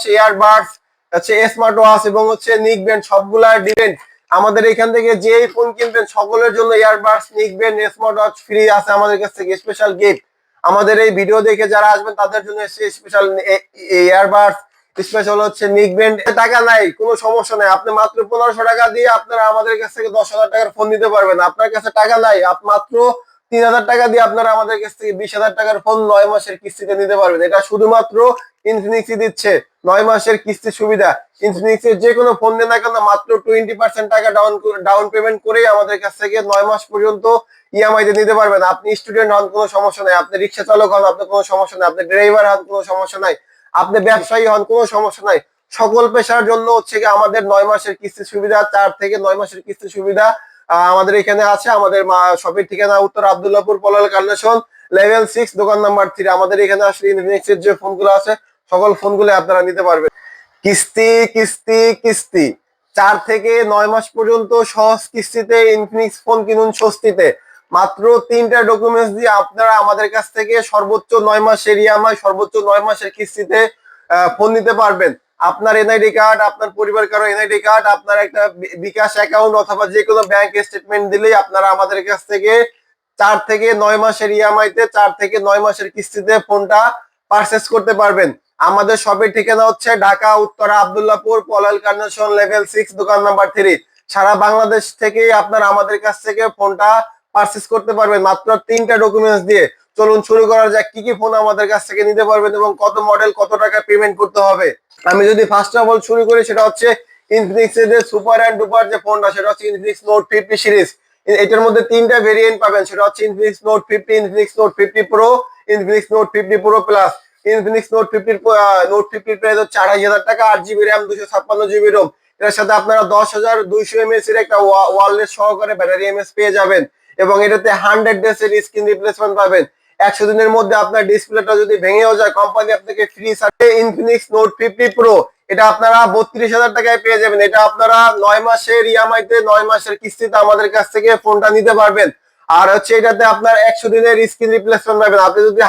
হচ্ছে এয়ারবাডস হচ্ছে smart watch এবং হচ্ছে নিক ব্যান্ড সবগুলা ডিপেন্ড আমাদের এখান থেকে যেই ফোন কিনবেন, সকলের জন্য এয়ারবাডস নিক ব্যান্ড স্মার্ট ওয়াচ ফ্রি আছে আমাদের কাছ থেকে স্পেশাল গিফট আমাদের এই ভিডিও দেখে যারা আসবেন, তাদের জন্য স্পেশাল এয়ারবাডস স্পেশাল হচ্ছে নিক ব্যান্ড টাকা নাই, কোনো সমস্যা নাই। আপনি মাত্র পনেরোশো টাকা দিয়ে আপনারা আমাদের কাছ থেকে দশ হাজার টাকার ফোন নিতে পারবেন। আপনার কাছে টাকা নাই, আপ- মাত্র তিন হাজার টাকা দিয়ে আপনারা আমাদের কাছ থেকে বিশ হাজার টাকার ফোন নয় মাসের কিস্তিতে নিতে পারবেন। এটা শুধুমাত্র ইনফিনিক্সই দিচ্ছে। নয় মাসের কিস্তি সুবিধা। ইনফিনিক্স এর যে কোনো ফোন নেন না কেন, মাত্র টোয়েন্টি পার্সেন্ট টাকা ডাউন ডাউন পেমেন্ট করেই আমাদের কাছ থেকে নয় মাস পর্যন্ত ইএমআই তে নিতে পারবেন। আপনি স্টুডেন্ট হন, কোনো সমস্যা নাই। আপনি রিক্সা চালক হন, আপনার কোনো সমস্যা নাই। আপনি ড্রাইভার হন, কোনো সমস্যা নাই। আপনি ব্যবসায়ী হন, কোনো সমস্যা নাই। সকল পেশার জন্য হচ্ছে কি আমাদের নয় মাসের কিস্তি সুবিধা, চার থেকে নয় মাসের কিস্তি সুবিধা। আমাদের এখানে আছে, আমাদের শপের ঠিকানা উত্তর Abdullahpur, Polwel Carnation, level six, দোকান নাম্বার থ্রি। আমাদের এখানে আসলে ইনফিনিক্স এর যে ফোনগুলো আছে, সকল ফোনগুলো আপনারা নিতে পারবেন। কিস্তি কিস্তি কিস্তি। চার থেকে নয় মাস পর্যন্ত সহজ কিস্তিতে ইনফিনিক্স ফোন কিনুন স্বস্তিতে। মাত্র তিনটা ডকুমেন্টস দিয়ে আপনারা আমাদের কাছ থেকে সর্বোচ্চ নয় মাসের ইএমআই, সর্বোচ্চ নয় মাসের কিস্তিতে ফোন নিতে পারবেন। আপনার এনআইডি কার্ড আপনার পরিবার কারও এনআইডি কার্ড আপনার একটা বিকাশ অ্যাকাউন্ট অথবা যে কোনো ব্যাংক স্টেটমেন্ট দিলেই আপনারা আমাদের কাছ থেকে চার থেকে নয় মাসের ইএমআই তে, চার থেকে নয় মাসের কিস্তিতে ফোনটা পারচেস করতে পারবেন। আমাদের শপের ঠিকানা হচ্ছে Dhaka, Uttara, Abdullahpur Polwel Carnation level six দোকান নাম্বার থ্রি সারা বাংলাদেশ থেকেই আপনারা আমাদের কাছ থেকে ফোনটা পারচেস করতে পারবেন, মাত্র তিনটা ডকুমেন্টস দিয়ে। চলুন শুরু করা যাক, কি কি ফোন আমাদের কাছ থেকে নিতে পারবেন এবং কত মডেল কত টাকা পেমেন্ট করতে হবে। আমি যদি ফার্স্ট অফ অল শুরু করি, সেটা হচ্ছে ইনফিনিক্স এর যে সুপার অ্যান্ড ডুপার যে ফোনটা সেটা হচ্ছে ইনফিনিক্স নোট ফিফটি সিরিজ এটার মধ্যে তিনটা ভেরিয়েন্ট পাবেন, সেটা হচ্ছে Infinix Note fifty Infinix Note fifty Pro Infinix Note fifty Pro Plus Infinix Note ফিফটির Note ফিফটির প্রাইস হচ্ছে আড়াই হাজার টাকা, আট জিবি র্যাম দুশো ছাপ্পান্ন জিবি রোম এটার সাথে আপনারা দশ হাজার দুইশো এমএস এর একটা ওয়ারলেস সহকারে ব্যাটারি এমএস পেয়ে যাবেন। এবং এটাতে হান্ড্রেড ডেজ এর স্ক্রিন রিপ্লেসমেন্ট পাবেন। একশো দিনের মধ্যে আপনার ডিসপ্লেটা যদি ভেঙেও যায় কোম্পানি আপনাকে free service Infinix Note fifty Pro এটা আপনারা বত্রিশ হাজার টাকায় পেয়ে যাবেন। এটা আপনারা নয় মাসের ইএমআই তে নয় মাসের কিস্তিতে আমাদের কাছ থেকে ফোনটা নিতে পারবেন। আর হচ্ছে এটাতে আপনার একশো দিনের স্ক্রিন রিপ্লেসমেন্ট পাবেন। আপনি যদি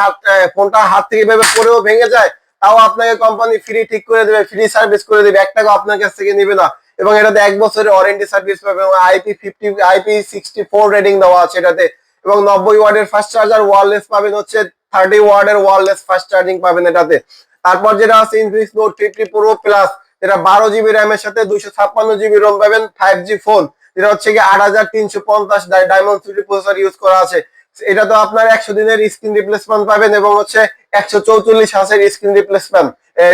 ফোনটা হাত থেকে ভেবে পরেও ভেঙে যায়, তাও আপনাকে কোম্পানি ফ্রি ঠিক করে দেবে ফ্রি সার্ভিস করে দেবে। এক টাকা আপনার কাছ থেকে নেবে না। এবং এটাতে এক বছরের ওয়ারেন্টি সার্ভিস পাবে এবং IP fifty IP sixty four rating দেওয়া আছে এটাতে। এবং নব্বই ওয়ার্ডের ফাস্ট চার্জার ওয়ারলেস পাবেন হচ্ছে থার্টি ওয়ার্ডের ওয়ারলেস ফাস্ট চার্জিং পাবেন এটাতে। তারপর যেটা আছে Infinix Note fifty Pro Plus যেটা বারো জিবি র্যামের সাথে দুইশো ছাপ্পান্ন জিবি রোম পাবেন ফাইভ জি ফোন যেটা হচ্ছে কি আট হাজার তিনশো পঞ্চাশ ডায়মন্ড থ্রি প্রসেসর ইউজ করা আছে। এটা তো আপনার একশো দিনের স্ক্রিন রিপ্লেসমেন্ট পাবেন এবং হচ্ছে একশো চৌচল্লিশ হাসের স্ক্রিন রিপ্লেসমেন্ট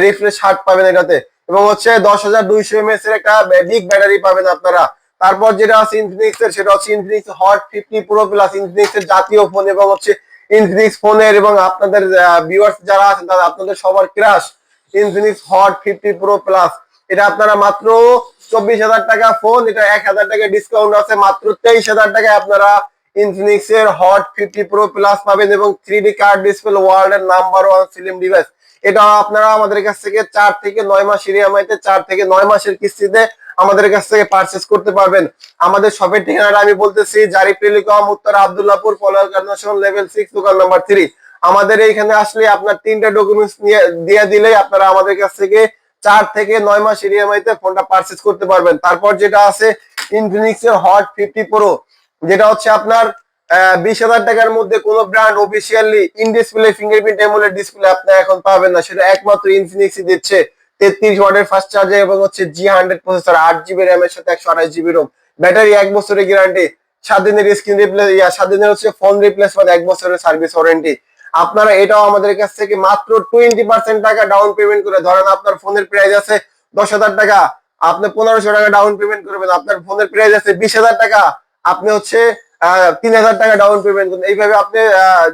রিফ্রেশ হার্ট পাবেন এটাতে। এবং হচ্ছে দশ হাজার দুইশো এমএস এর একটা বিগ ব্যাটারি পাবেন আপনারা। তারপর যেটা আছে ইনফিনিক্স এর, সেটা হচ্ছে Infinix Hot fifty Pro Plus Infinix এর জাতীয় ফোন এবং হচ্ছে ইনফিনিক্স ফোনের এবং আপনাদের ভিউয়ার্স যারা আছেন তারা আপনাদের সবার crush Infinix Hot fifty Pro Plus এটা আপনারা মাত্র চব্বিশ হাজার টাকা ফোন এটা এক হাজার টাকা ডিসকাউন্ট আছে, মাত্র তেইশ হাজার টাকায় আপনারা ইনফিনিক্স এর হট ফিফটি প্রো প্লাস পাবেন এবং three D curved display world এর নাম্বার ওয়ান সিলিম ডিভাইস এটা আপনারা আমাদের কাছ থেকে চার থেকে নয় মাস ইএমআই তে, চার থেকে নয় মাসের কিস্তিতে আমাদের কাছ থেকে পারচেস করতে পারবেন। আমাদের শপের ঠিকানাটা আমি বলতেছি, জারিফ টেলিকম, উত্তর আবদুল্লাপুর লেভেল সিক্স দোকান নাম্বার থ্রি আমাদের এইখানে আসলে আপনার তিনটা ডকুমেন্টস নিয়ে, দিয়ে দিলেই আপনারা আমাদের কাছ থেকে চার থেকে নয় মাস ইএমআই তে ফোনটা পারচেস করতে পারবেন। তারপর যেটা আছে ইনফিনিক্স এর হট ফিফটি প্রো যেটা হচ্ছে আপনার বিশ হাজার টাকার মধ্যে কোনো brand officially in display fingerprint AMOLED display আপনি এখন পাবেন না। সেটা একমাত্র ইনফিনিক্সই দিচ্ছে। তেত্রিশ ওয়াটের ফাস্ট চার্জার এবং হচ্ছে জি হান্ড্রেড প্রসেসর আট জিবি র্যাম এর সাথে একশো আঠাশ জিবি রোম ব্যাটারি এক বছরের গ্যারান্টি সাত দিনের স্ক্রিন রিপ্লেস ইয়া, সাত দিনের হচ্ছে ফোন রিপ্লেসমেন্ট এক বছরের সার্ভিস ওয়ারেন্টি আপনারা এটাও আমাদের কাছ থেকে মাত্র টোয়েন্টি পার্সেন্ট টাকা ডাউন পেমেন্ট করে, ধরেন আপনার ফোনের প্রাইস আছে দশ হাজার টাকা, আপনি পনেরোশো টাকা ডাউন পেমেন্ট করবেন, আপনার ফোনের প্রাইস আছে বিশ হাজার টাকা, আপনি হচ্ছে তিন হাজার টাকা ডাউন পেমেন্ট করবেন এইভাবে আপনি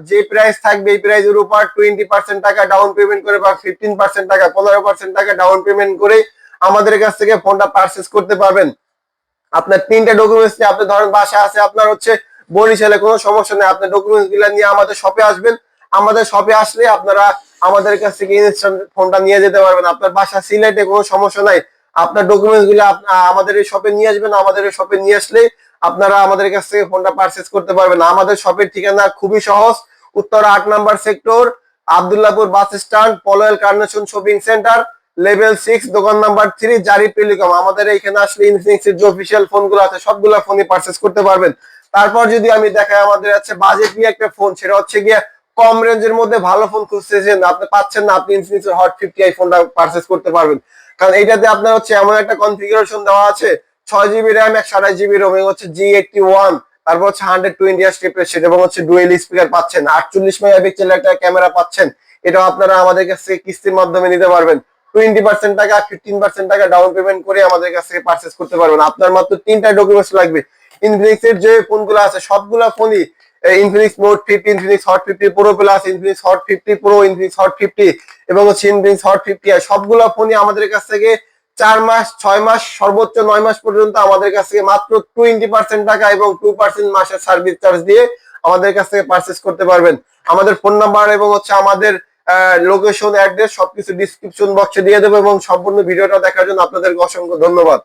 যে প্রাইস থাকবে, এই প্রাইসের উপর টোয়েন্টি পার্সেন্ট টাকা ডাউন পেমেন্ট করে বা ফিফটিন পার্সেন্ট টাকা, পনেরো পার্সেন্ট টাকা ডাউন পেমেন্ট করে আমাদের কাছ থেকে ফোনটা পারচেস করতে পারবেন। আপনার তিনটা ডকুমেন্টস নিয়ে আপনি ধরেন বাসা আছে, আপনার হচ্ছে বরিশালে কোনো সমস্যা নেই, আপনার ডকুমেন্টসগুলা নিয়ে আমাদের শপে আসবেন। আমাদের শপে আসলে আপনারা আমাদের কাছ থেকে ইনস্ট্যান্ট ফোনটা নিয়ে যেতে পারবেন। আপনার বাসা সিলেটে কোনো সমস্যা নাই। আপনার ডকুমেন্টসগুলো আমাদের এই শপে নিয়ে আসবেন। আমাদের এই শপে নিয়ে আসলে আপনারা আমাদের কাছ থেকে ফোনটা পারচেস করতে পারবেন। আমাদের শপের ঠিকানা খুবই সহজ। উত্তর আট number sector Abdullahpur bus stand Polwel Carnation shopping centre level six দোকান নাম্বার থ্রি জারি টেলিকম আমাদের এখানে আসলে ইনফিনিক্স এর যে অফিসিয়াল ফোনগুলো আছে, সবগুলো ফোনই পারচেস করতে পারবেন। তারপর যদি আমি দেখাই, আমাদের আছে বাজেট নিয়ে একটা ফোন সেটা হচ্ছে গিয়ে কম রেঞ্জের মধ্যে ভালো ফোন খুঁজতেছেন। আপনি পাচ্ছেন না, আপনি ইনফিনিক্স হট ফিফটি আই ফোনটা পারচেস করতে পারবেন। কারণ এইটাতে আপনার হচ্ছে এমন একটা কনফিগারেশন দেওয়া আছে ছয় জিবি র্যাম একশো আঠাশ জিবি রোম হচ্ছে জি এইটটি ওয়ান তারপর হচ্ছে হান্ড্রেড টোয়েন্টি আর স্টেপের এবং হচ্ছে ডুয়েল স্পিকার পাচ্ছেন। আটচল্লিশ মেগাপিক্সেল একটা ক্যামেরা পাচ্ছেন। এটাও আপনারা আমাদের কাছ কিস্তির মাধ্যমে নিতে পারবেন। টোয়েন্টি পার্সেন্ট টাকা ফিফটিন পার্সেন্ট টাকা ডাউন পেমেন্ট করে আমাদের কাছ থেকে পারচেস করতে পারবেন। আপনার মাত্র তিনটা ডকুমেন্টস লাগবে। ইনফিনিক্স এর যে ফোনগুলো আছে, সবগুলা ফোনই Infinix Note fifty Infinix Hot fifty Pro Plus Infinix Hot fifty Pro Infinix Hot fifty এবং হচ্ছে ইনফিনিক্স হট ফিফটি সবগুলা ফোনই আমাদের কাছ থেকে চার মাস, ছয় মাস, সর্বোচ্চ নয় মাস পর্যন্ত আমাদের কাছ থেকে মাত্র টোয়েন্টি পার্সেন্ট টাকা এবং টু পার্সেন্ট মাসের সার্ভিস চার্জ দিয়ে আমাদের কাছ থেকে পারচেস করতে পারবেন। আমাদের ফোন নাম্বার এবং হচ্ছে আমাদের লোকেশন অ্যাড্রেস সবকিছু ডিসক্রিপশন বক্সে দিয়ে দেবো এবং সম্পূর্ণ ভিডিওটা দেখার জন্য আপনাদেরকে অসংখ্য ধন্যবাদ।